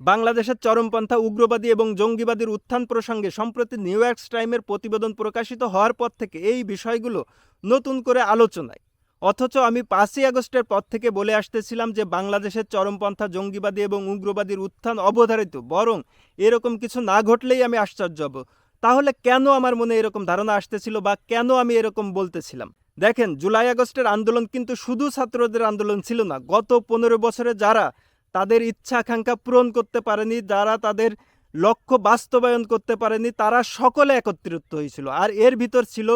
বাংলাদেশের চরমপন্থা উগ্রবাদী এবং জঙ্গিবাদীর উত্থান প্রসঙ্গে সম্প্রতি নিউ ইয়র্ক টাইমের প্রতিবেদন প্রকাশিত হওয়ার পর থেকে এই বিষয়গুলো নতুন করে আলোচনায়। অথচ আমি পাঁচই আগস্টের পর থেকে বলে আসতেছিলাম যে বাংলাদেশের চরমপন্থা জঙ্গিবাদী এবং উগ্রবাদীর উত্থান অবধারিত, বরং এরকম কিছু না ঘটলেই আমি আশ্চর্য হব। তাহলে কেন আমার মনে এরকম ধারণা আসতেছিল বা কেন আমি এরকম বলতেছিলাম? দেখেন, জুলাই আগস্টের আন্দোলন কিন্তু শুধু ছাত্রদের আন্দোলন ছিল না, গত পনেরো বছরে যারা তাদের ইচ্ছা আকাঙ্ক্ষা পূরণ করতে পারেনি, যারা তাদের লক্ষ্য বাস্তবায়ন করতে পারেনি, তারা সকলে একত্রিত হয়েছিল। আর এর ভিতর ছিল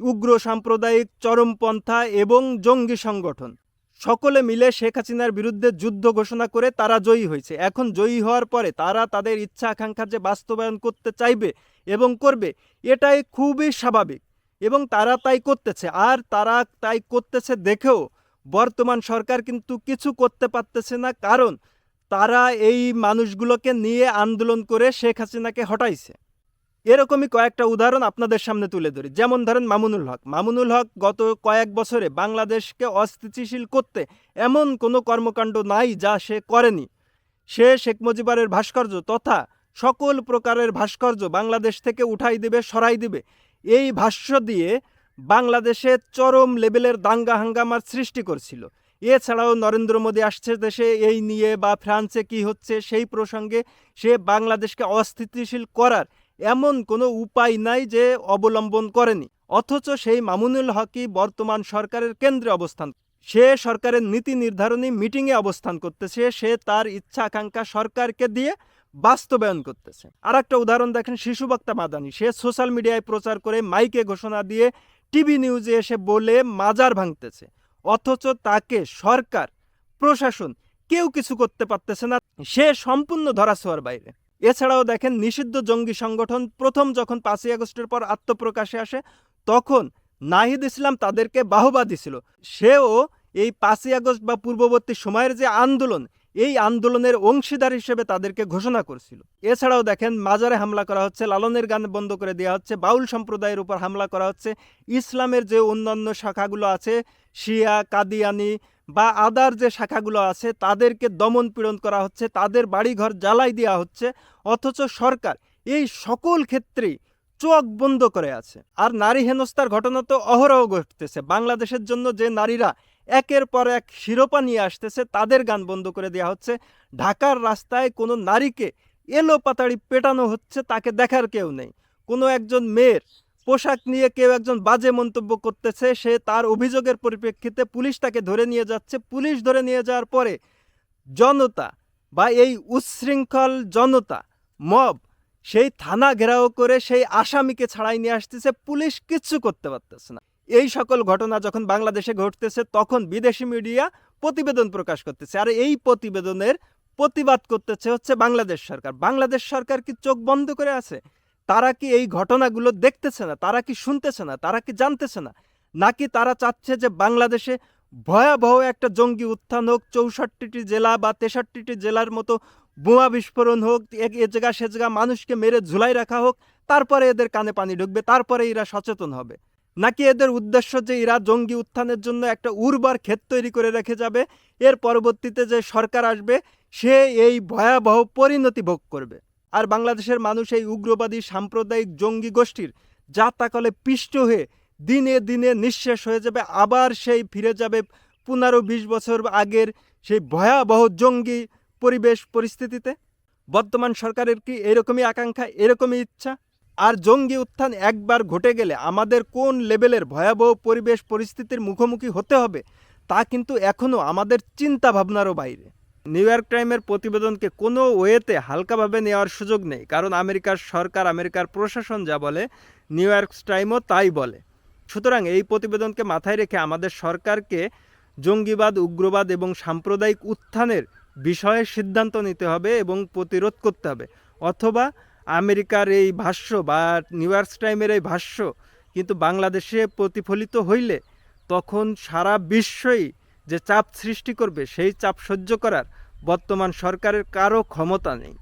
উগ্র সাম্প্রদায়িক চরমপন্থা এবং জঙ্গি সংগঠন। সকলে মিলে শেখ হাসিনার বিরুদ্ধে যুদ্ধ ঘোষণা করে তারা জয়ী হয়েছে। এখন জয়ী হওয়ার পরে তারা তাদের ইচ্ছা আকাঙ্ক্ষা যে বাস্তবায়ন করতে চাইবে এবং করবে, এটাই খুবই স্বাভাবিক এবং তারা তাই করতেছে। আর তারা তাই করতেছে দেখেও বর্তমান সরকার কিন্তু কিছু করতে পারতেছে না, কারণ তারা এই মানুষগুলোকে নিয়ে আন্দোলন করে শেখ হাসিনাকে হটাইছে। এরকমই কয়েকটা উদাহরণ আপনাদের সামনে তুলে ধরি। যেমন ধরেন মামুনুল হক। মামুনুল হক গত কয়েক বছরে বাংলাদেশকে অস্থিতিশীল করতে এমন কোনো কর্মকাণ্ড নাই যা সে করেনি। সে শেখ মুজিবারের ভাস্কর্য তথা সকল প্রকারের ভাস্কর্য বাংলাদেশ থেকে উঠাই দিবে, সরাই দিবে। এই ভাষ্য দিয়ে বাংলাদেশে চরম লেভেলের দাঙ্গা হাঙ্গামার সৃষ্টি করছিল। এছাড়াও নরেন্দ্র মোদী আসছে দেশে, এই নিয়ে বা ফ্রান্সে কি হচ্ছে সেই প্রসঙ্গে সে বাংলাদেশকে অস্থিতিশীল করার এমন কোনো উপায় নাই যে অবলম্বন করেনি। অথচ সেই মামুনুল হকই বর্তমান সরকারের কেন্দ্রে অবস্থান। সে সরকারের নীতি নির্ধারণী মিটিংয়ে অবস্থান করতেছে। সে তার ইচ্ছা আকাঙ্ক্ষা সরকারকে দিয়ে বাস্তবায়ন করতেছে। আর একটা উদাহরণ দেখেন শিশু বক্তা মাদানি। সে সোশ্যাল মিডিয়ায় প্রচার করে মাইকে ঘোষণা দিয়ে টিভি নিউজে এসে বলে মাজার ভাঙতেছে। অথচ তাকে সরকার, প্রশাসন কেউ কিছু করতে পারতেছে না, সে সম্পূর্ণ ধরাছোঁয়ার বাইরে। এছাড়াও দেখেন, নিষিদ্ধ জঙ্গি সংগঠন প্রথম যখন পাঁচই আগস্টের পর আত্মপ্রকাশে আসে, তখন নাহিদ ইসলাম তাদেরকে বাহবা দিছিল। সেও এই পাঁচই আগস্ট বা পূর্ববর্তী সময়ের যে আন্দোলন এই আন্দোলনের অংশীদার হিসেবে তাদেরকে ঘোষণা করছিল। এছাড়াও দেখেন, মাজারে হামলা করা হচ্ছে, লালনের গান বন্ধ করে দেওয়া হচ্ছে, বাউল সম্প্রদায়ের উপর হামলা করা হচ্ছে, ইসলামের যে অন্যান্য শাখাগুলো আছে, শিয়া, কাদিয়ানি বা আদার যে শাখাগুলো আছে, তাদেরকে দমন পীড়ন করা হচ্ছে, তাদের বাড়িঘর জ্বালাই দেওয়া হচ্ছে, অথচ সরকার এই সকল ক্ষেত্রেই চোখ বন্ধ করে আছে। আর নারী হেনস্থার ঘটনা তো অহরহ ঘটতেছে। বাংলাদেশের জন্য যে নারীরা একের পর এক শিরোপা নিয়ে আসতেছে। তাদের গান বন্ধ করে দেওয়া হচ্ছে। ঢাকার রাস্তায় কোনো নারীকে এলো পাতাড়ি পেটানো হচ্ছে, তাকে দেখার কেউ নেই। কোনো একজন মেয়ের পোশাক নিয়ে কেউ একজন বাজে মন্তব্য করতেছে। সে তার অভিযোগের পরিপ্রেক্ষিতে পুলিশ তাকে ধরে নিয়ে যাচ্ছে। পুলিশ ধরে নিয়ে যাওয়ার পরে জনতা বা এই উচ্ছৃঙ্খল জনতা, মব, সেই থানা ঘেরাও করে সেই আসামিকে ছাড়াই নিয়ে আসতেছে। পুলিশ কিচ্ছু করতে পারতেছে না। এই সকল ঘটনা যখন বাংলাদেশে ঘটতেছে, তখন বিদেশি মিডিয়া প্রতিবেদন প্রকাশ করতেছে। আর এই প্রতিবেদনের প্রতিবাদ করতেছে হচ্ছে বাংলাদেশ সরকার। বাংলাদেশ সরকার কি চোখ বন্ধ করে আছে? তারা কি এই ঘটনাগুলো দেখতেছে না? তারা কি শুনতেছে না? তারা কি জানতেছে না? নাকি তারা চাচ্ছে যে বাংলাদেশে ভয়াবহ একটা জঙ্গি উত্থান হোক, চৌষট্টিটি জেলা বা তেষট্টিটি জেলার মতো বোমা বিস্ফোরণ হোক এ- জায়গা সে জায়গা মানুষকে মেরে ঝুলাই রাখা হোক, তারপরে এদের কানে পানি ঢুকবে, তারপরে এরা সচেতন হবে। নাকি এদের উদ্দেশ্য যে এরা জঙ্গি উত্থানের জন্য একটা উর্বর ক্ষেত তৈরি করে রেখে যাবে, এর পরবর্তীতে যে সরকার আসবে, সে এই ভয়াবহ পরিণতি ভোগ করবে। আর বাংলাদেশের মানুষ এই উগ্রবাদী সাম্প্রদায়িক জঙ্গি গোষ্ঠীর জাতাকলে পিষ্ট হয়ে দিনে দিনে নিঃশেষ হয়ে যাবে, আবার সেই ফিরে যাবে পনেরো বিশ বছর আগের সেই ভয়াবহ জঙ্গি পরিবেশ পরিস্থিতিতে। বর্তমান সরকারের কি এরকমই আকাঙ্ক্ষা, এরকমই ইচ্ছা? আর জঙ্গি উত্থান একবার ঘটে গেলে আমাদের কোন লেভেলের ভয়াবহ পরিবেশ পরিস্থিতির মুখোমুখি হতে হবে, তা কিন্তু এখনও আমাদের চিন্তা ভাবনারও বাইরে। নিউ ইয়র্ক টাইমের প্রতিবেদনকে কোনো ওয়েতে হালকাভাবে নেওয়ার সুযোগ নেই, কারণ আমেরিকার সরকার, আমেরিকার প্রশাসন যা বলে, নিউ ইয়র্ক টাইমও তাই বলে। সুতরাং এই প্রতিবেদনকে মাথায় রেখে আমাদের সরকারকে জঙ্গিবাদ, উগ্রবাদ এবং সাম্প্রদায়িক উত্থানের বিষয়ে সিদ্ধান্ত নিতে হবে এবং প্রতিরোধ করতে হবে, অথবা আমেরিকার এই ভাষ্য বা নিউ ইয়র্ক টাইমের এই ভাষ্য কিন্তু বাংলাদেশে প্রতিফলিত হইলে তখন সারা বিশ্বই যে চাপ সৃষ্টি করবে, সেই চাপ সহ্য করার বর্তমান সরকারের কারও ক্ষমতা নেই।